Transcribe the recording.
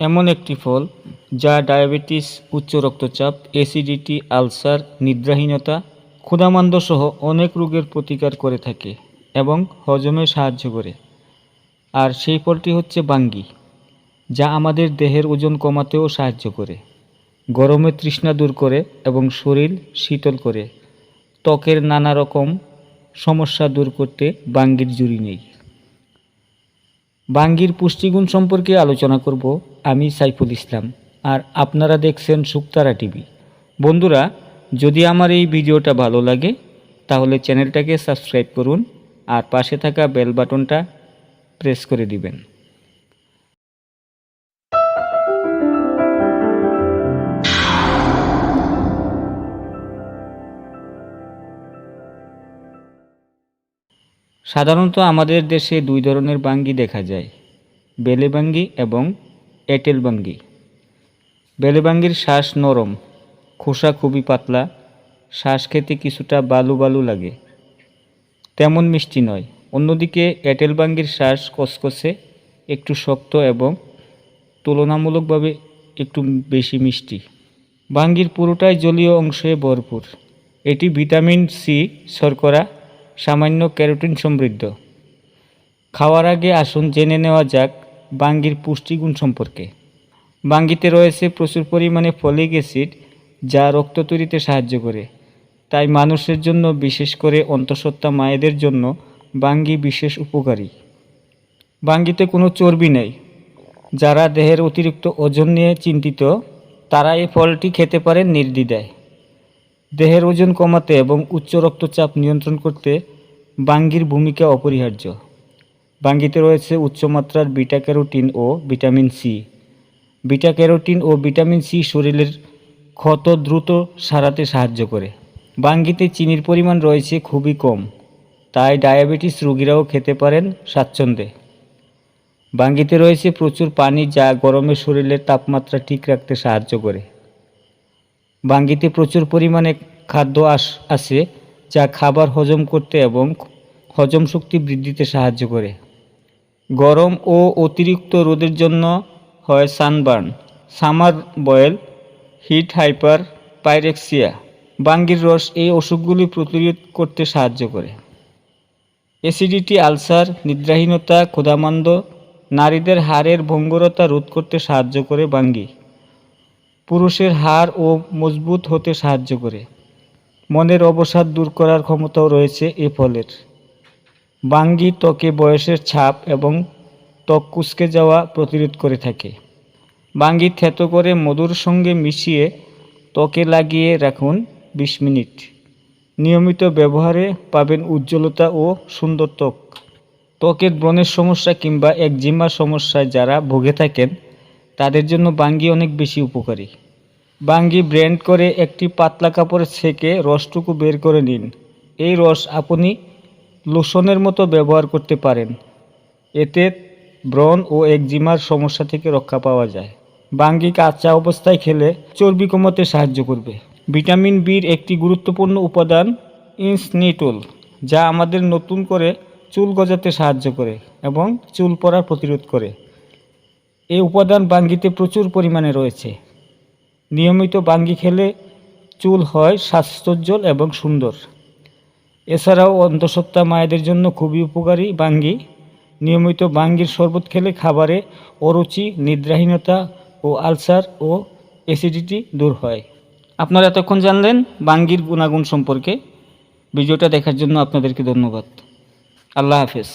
এমন একটি ফল যা ডায়াবেটিস, উচ্চ রক্তচাপ অ্যাসিডিটি আলসার, নিদ্রাহীনতা ক্ষুধামান্দ্য সহ অনেক রোগের প্রতিকার করে থাকে এবং হজমে সাহায্য করে। আর সেই ফলটি হচ্ছে বাঙ্গি, যা আমাদের দেহের ওজন কমাতেও সাহায্য করে। গরমে তৃষ্ণা দূর করে এবং শরীর শীতল করে। ত্বকের নানা রকম সমস্যা দূর করতে বাঙ্গির জুড়ি নেই। বাঙ্গির পুষ্টিগুণ সম্পর্কে আলোচনা করব আমি সাইফুল ইসলাম। আর আপনারা দেখছেন সুক্তারা টিভি। বন্ধুরা, যদি আমার এই ভিডিওটা ভালো লাগে, তাহলে চ্যানেলটাকে সাবস্ক্রাইব করুন আর পাশে থাকা বেল বাটনটা প্রেস করে দিবেন। সাধারণত আমাদের দেশে দুই ধরনের বাঙ্গি দেখা যায় বেলে বাঙ্গি এবং এঁটেল বাঙ্গি বেলে বাঙ্গির শ্বাস নরম, খোসা খুবই পাতলা, শ্বাস খেতে কিছুটা বালু বালু লাগে। তেমন মিষ্টি নয়। অন্যদিকে এঁটেল বাঙ্গির শ্বাস কসকসে একটু শক্ত এবং তুলনামূলকভাবে একটু বেশি মিষ্টি। বাঙ্গির পুরোটাই জলীয় অংশে ভরপুর। এটি ভিটামিন সি শর্করা সামান্য ক্যারোটিন সমৃদ্ধ। খাওয়ার আগে আসুন জেনে নেওয়া যাক বাঙ্গির পুষ্টিগুণ সম্পর্কে। বাঙ্গিতে রয়েছে প্রচুর পরিমাণে ফলিক অ্যাসিড যা রক্ত তৈরিতে সাহায্য করে। তাই মানুষের জন্য, বিশেষ করে অন্তঃসত্ত্বা মায়েদের জন্য, বাঙ্গি বিশেষ উপকারী। বাঙ্গিতে কোনো চর্বি নেই। যারা দেহের অতিরিক্ত ওজন নিয়ে চিন্তিত, তারা এই ফলটি খেতে পারেন নির্দ্বিধায়। দেহের ওজন কমাতে এবং উচ্চ রক্তচাপ নিয়ন্ত্রণ করতে বাঙ্গির ভূমিকা অপরিহার্য। বাঙ্গিতে রয়েছে উচ্চমাত্রার বিটা ক্যারোটিন ও ভিটামিন সি। বিটা ক্যারোটিন ও ভিটামিন সি শরীরের ক্ষত দ্রুত সারাতে সাহায্য করে। বাঙ্গিতে চিনির পরিমাণ রয়েছে খুবই কম, তাই ডায়াবেটিস রোগীরাও খেতে পারেন স্বাচ্ছন্দ্যে। বাঙ্গিতে রয়েছে প্রচুর পানি যা গরমে শরীরের তাপমাত্রা ঠিক রাখতে সাহায্য করে। বাঙ্গিতে প্রচুর পরিমাণে খাদ্য আস, আছে যা খাবার হজম করতে এবং হজম শক্তি বৃদ্ধিতে সাহায্য করে। গরম ও অতিরিক্ত রোদের জন্য হয় sunburn, summer boil, heat hyperpyrexia. বাঙ্গির রস এই অসুখগুলি প্রতিরোধ করতে সাহায্য করে। অ্যাসিডিটি, আলসার, নিদ্রাহীনতা, ক্ষুধামান্দ, নারীদের হাড়ের ভঙ্গুরতা রোধ করতে সাহায্য করে বাঙ্গি। পুরুষের হাড় ও মজবুত হতে সাহায্য করে। মনের অবসাদ দূর করার ক্ষমতাও রয়েছে এ ফলের। বাঙ্গি ত্বকে বয়সের ছাপ এবং ত্বক কুচকে যাওয়া প্রতিরোধ করে থাকে। বাঙ্গি থেতো করে মধুর সঙ্গে মিশিয়ে ত্বকে লাগিয়ে রাখুন বিশ মিনিট। নিয়মিত ব্যবহারে পাবেন উজ্জ্বলতা ও সুন্দর ত্বক। ত্বকের ব্রণের সমস্যা কিংবা একজিমা সমস্যায় যারা ভুগে থাকেন তাদের জন্য বাঙ্গি অনেক বেশি উপকারী। বাঙ্গি ব্র্যান্ড করে একটি পাতলা কাপড়ে ছেঁকে রসটুকু বের করে নিন। এই রস আপনি লোশনের মতো ব্যবহার করতে পারেন। এতে ব্রণ ও একজিমার সমস্যা থেকে রক্ষা পাওয়া যায়। বাঙ্গি কাঁচা অবস্থায় খেলে চর্বি কমাতে সাহায্য করবে। ভিটামিন বির একটি গুরুত্বপূর্ণ উপাদান ইনসনিটল, যা আমাদের নতুন করে চুল গজাতে সাহায্য করে এবং চুল পড়া প্রতিরোধ করে। এই উপাদান বাঙ্গিতে প্রচুর পরিমাণে রয়েছে। নিয়মিত বাঙ্গি খেলে চুল হয় স্বাস্থ্যোজ্জ্বল এবং সুন্দর। এছাড়াও অন্তঃসত্ত্বা মায়েদের জন্য খুবই উপকারী বাঙ্গি। নিয়মিত বাঙ্গির শরবত খেলে খাবারে অরুচি, নিদ্রাহীনতা ও আলসার ও অ্যাসিডিটি দূর হয়। আপনারা এতক্ষণ জানলেন বাঙ্গির গুণাগুণ সম্পর্কে। ভিডিওটা দেখার জন্য আপনাদেরকে ধন্যবাদ। আল্লাহ হাফেজ।